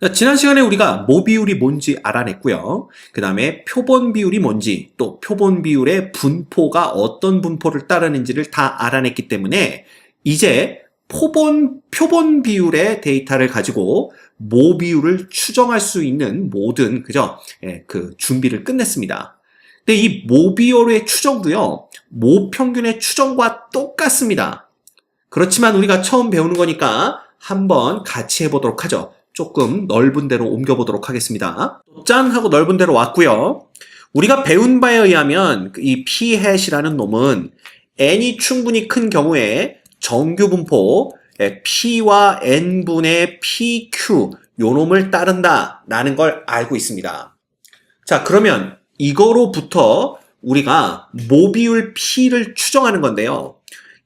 자, 지난 시간에 우리가 모 비율이 뭔지 알아냈고요. 그 다음에 표본 비율이 뭔지, 또 표본 비율의 분포가 어떤 분포를 따르는지를 다 알아냈기 때문에 이제 표본, 표본 비율의 데이터를 가지고 모 비율을 추정할 수 있는 모든, 그죠? 예, 그 준비를 끝냈습니다. 근데 이 모 비율의 추정도요, 모 평균의 추정과 똑같습니다. 그렇지만 우리가 처음 배우는 거니까 한번 같이 해보도록 하죠. 조금 넓은 데로 옮겨보도록 하겠습니다. 짠 하고 넓은 데로 왔고요. 우리가 배운 바에 의하면 이 p-이라는 놈은 n이 충분히 큰 경우에 정규 분포 예, p와 n분의 pq 요 놈을 따른다라는 걸 알고 있습니다. 자 그러면 이거로부터 우리가 모비율 p를 추정하는 건데요.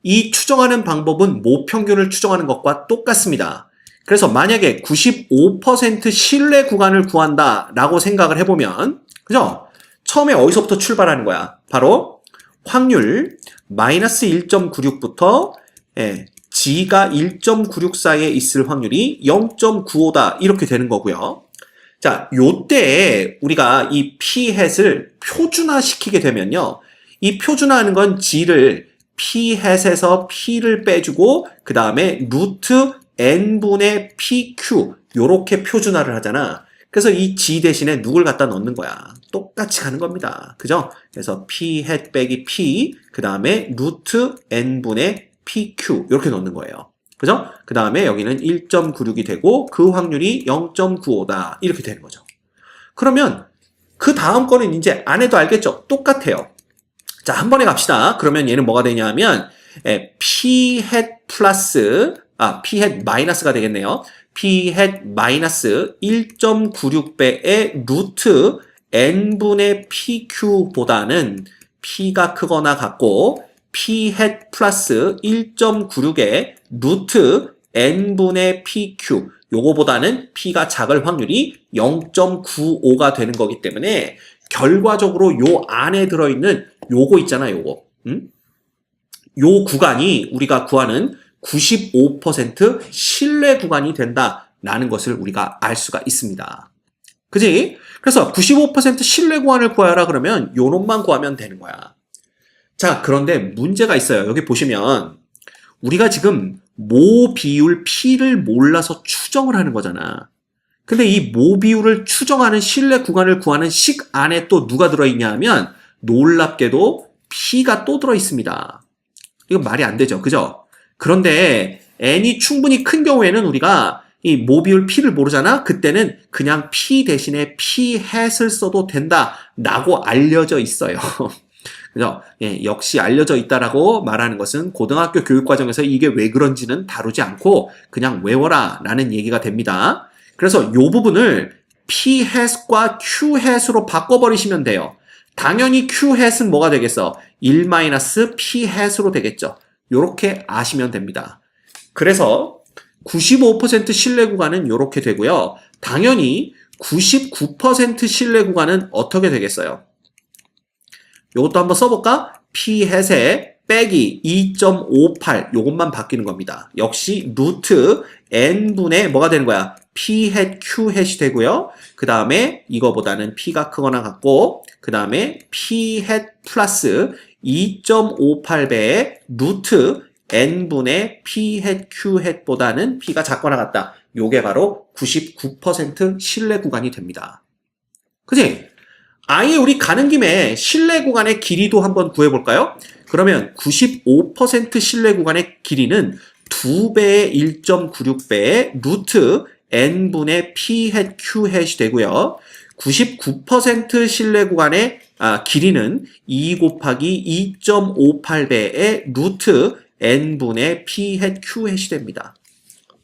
이 추정하는 방법은 모평균을 추정하는 것과 똑같습니다. 그래서 만약에 95% 신뢰 구간을 구한다라고 생각을 해보면, 그죠? 처음에 어디서부터 출발하는 거야? 바로 확률 마이너스 1.96부터 예, G가 1.96 사이에 있을 확률이 0.95다 이렇게 되는 거고요. 자, 요때 우리가 이 p-햇을 표준화 시키게 되면요. 이 표준화하는 건 G를 p-햇에서 p를 빼주고 그 다음에 루트 n분의 pq 요렇게 표준화를 하잖아. 그래서 이 g 대신에 누굴 갖다 넣는 거야. 똑같이 가는 겁니다. 그죠? 그래서 p hat 빼기 p 그 다음에 루트 n분의 pq 이렇게 넣는 거예요. 그죠? 그 다음에 여기는 1.96이 되고 그 확률이 0.95다 이렇게 되는 거죠. 그러면 그 다음 거는 이제 안 해도 알겠죠? 똑같아요. 자, 한 번에 갑시다. 그러면 얘는 뭐가 되냐면 p hat 플러스 아, p hat 마이너스가 되겠네요. p hat 마이너스 1.96배의 루트 n분의 pq보다는 p가 크거나 같고 p hat 플러스 1.96의 루트 n분의 pq 요거보다는 p가 작을 확률이 0.95가 되는 거기 때문에 결과적으로 요 안에 들어있는 요거 있잖아 요거 음? 요 구간이 우리가 구하는 95% 신뢰 구간이 된다라는 것을 우리가 알 수가 있습니다. 그지? 그래서 95% 신뢰 구간을 구하라 그러면 요 놈만 구하면 되는 거야. 자, 그런데 문제가 있어요. 여기 보시면 우리가 지금 모 비율 P를 몰라서 추정을 하는 거잖아. 근데 이 모 비율을 추정하는 신뢰 구간을 구하는 식 안에 또 누가 들어있냐 하면 놀랍게도 P가 또 들어있습니다. 이건 말이 안 되죠. 그죠? 그런데 n이 충분히 큰 경우에는 우리가 이 모비율 p를 모르잖아? 그때는 그냥 p 대신에 p 햇을 써도 된다라고 알려져 있어요. 그죠? 예, 역시 알려져 있다라고 말하는 것은 고등학교 교육 과정에서 이게 왜 그런지는 다루지 않고 그냥 외워라 라는 얘기가 됩니다. 그래서 이 부분을 p 햇과 q 햇으로 바꿔버리시면 돼요. 당연히 q 햇은 뭐가 되겠어? 1-p 햇으로 되겠죠. 이렇게 아시면 됩니다. 그래서 95% 신뢰 구간은 이렇게 되고요. 당연히 99% 신뢰 구간은 어떻게 되겠어요? 이것도 한번 써볼까? p 햇에 빼기 2.58 요것만 바뀌는 겁니다. 역시 루트 n분의 뭐가 되는 거야? P 햇 q 햇이 되고요. 그 다음에 이거보다는 p가 크거나 같고 그 다음에 p 햇 플러스 2.58배의 루트 n분의 p hat q hat보다는 p가 작거나 같다. 요게 바로 99% 신뢰 구간이 됩니다. 그지? 아예 우리 가는 김에 신뢰 구간의 길이도 한번 구해볼까요? 그러면 95% 신뢰 구간의 길이는 2배의 1.96배의 루트 n분의 p hat q hat이 되고요. 99% 신뢰 구간의 아, 길이는 2 곱하기 2.58배의 루트 n분의 p hat q hat이 됩니다.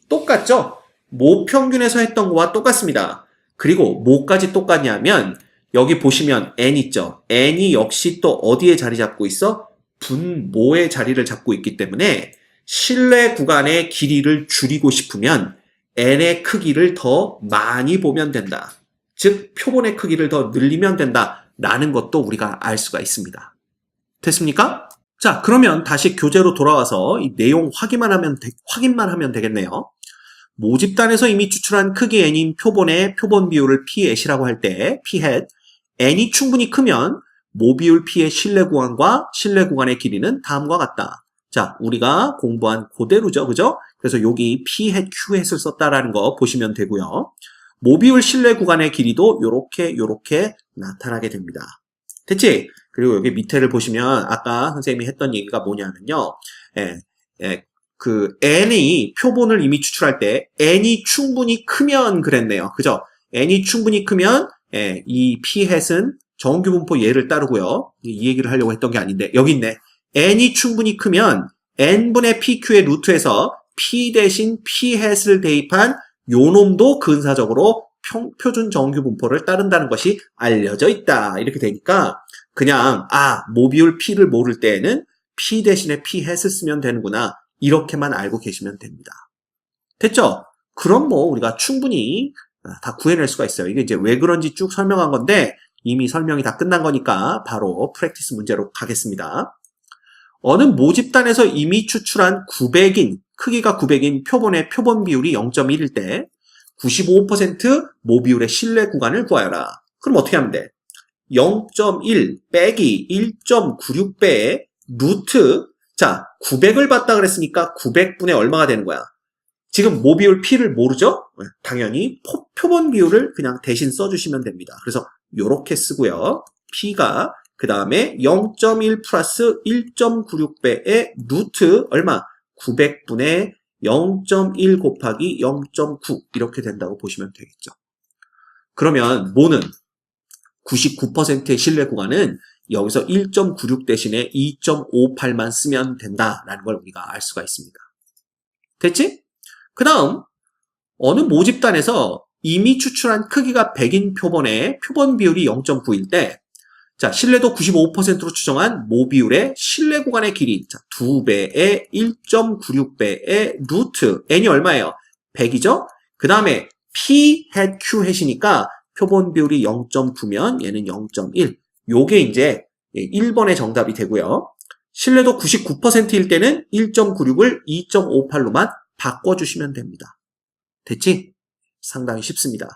똑같죠? 모평균에서 했던 거와 똑같습니다. 그리고 뭐까지 똑같냐면 여기 보시면 n 있죠? n이 역시 또 어디에 자리 잡고 있어? 분모의 자리를 잡고 있기 때문에 실내 구간의 길이를 줄이고 싶으면 n의 크기를 더 많이 보면 된다. 즉 표본의 크기를 더 늘리면 된다 라는 것도 우리가 알 수가 있습니다. 됐습니까? 자, 그러면 다시 교재로 돌아와서 이 내용 확인만 하면 되, 확인만 하면 되겠네요. 모집단에서 이미 추출한 크기 n인 표본의 표본 비율을 p hat이라고 할 때 p hat n이 충분히 크면 모비율 p의 실내 구간과 실내 구간의 길이는 다음과 같다. 자, 우리가 공부한 그대로죠. 그죠? 그래서 여기 p hat q hat을 썼다라는 거 보시면 되고요. 모비율 실내 구간의 길이도 요렇게 요렇게 나타나게 됩니다. 됐지? 그리고 여기 밑에를 보시면 아까 선생님이 했던 얘기가 뭐냐면요. 예, 예, 그 n이 표본을 이미 추출할 때 n이 충분히 크면 그랬네요. 그죠? n이 충분히 크면 예, 이 p hat은 정규 분포 예를 따르고요. 이 얘기를 하려고 했던 게 아닌데 여기 있네. N이 충분히 크면 n분의 pq의 루트에서 p 대신 p hat을 대입한 요 놈도 근사적으로 평- 표준 정규 분포를 따른다는 것이 알려져 있다. 이렇게 되니까 그냥 아 모비율 p를 모를 때에는 p 대신에 p hat을 쓰면 되는구나. 이렇게만 알고 계시면 됩니다. 됐죠? 그럼 뭐 우리가 충분히 아, 다 구해낼 수가 있어요. 이게 이제 왜 그런지 쭉 설명한 건데 이미 설명이 다 끝난 거니까 바로 프랙티스 문제로 가겠습니다. 어느 모집단에서 이미 추출한 900인, 크기가 900인 표본의 표본 비율이 0.1일 때 95% 모비율의 실내 구간을 구하여라. 그럼 어떻게 하면 돼? 0.1 빼기 1.96배의 루트 자 900을 받다 그랬으니까 900분의 얼마가 되는 거야? 지금 모비율 P를 모르죠? 네, 당연히 포- 표본 비율을 그냥 대신 써주시면 됩니다. 그래서 이렇게 쓰고요. P가 그 다음에 0.1 플러스 1.96배의 루트 얼마? 900분의 0.1 곱하기 0.9 이렇게 된다고 보시면 되겠죠. 그러면 모는 99%의 신뢰 구간은 여기서 1.96 대신에 2.58만 쓰면 된다라는 걸 우리가 알 수가 있습니다. 됐지? 그 다음 어느 모집단에서 이미 추출한 크기가 100인 표본의 표본 비율이 0.9일 때 자, 신뢰도 95%로 추정한 모비율의 신뢰 구간의 길이 자, 2배의 1.96배의 루트 n이 얼마예요? 100이죠? 그 다음에 p hat q hat이니까 표본 비율이 0.9면 얘는 0.1. 요게 이제 1번의 정답이 되고요. 신뢰도 99%일 때는 1.96을 2.58로만 바꿔주시면 됩니다. 됐지? 상당히 쉽습니다.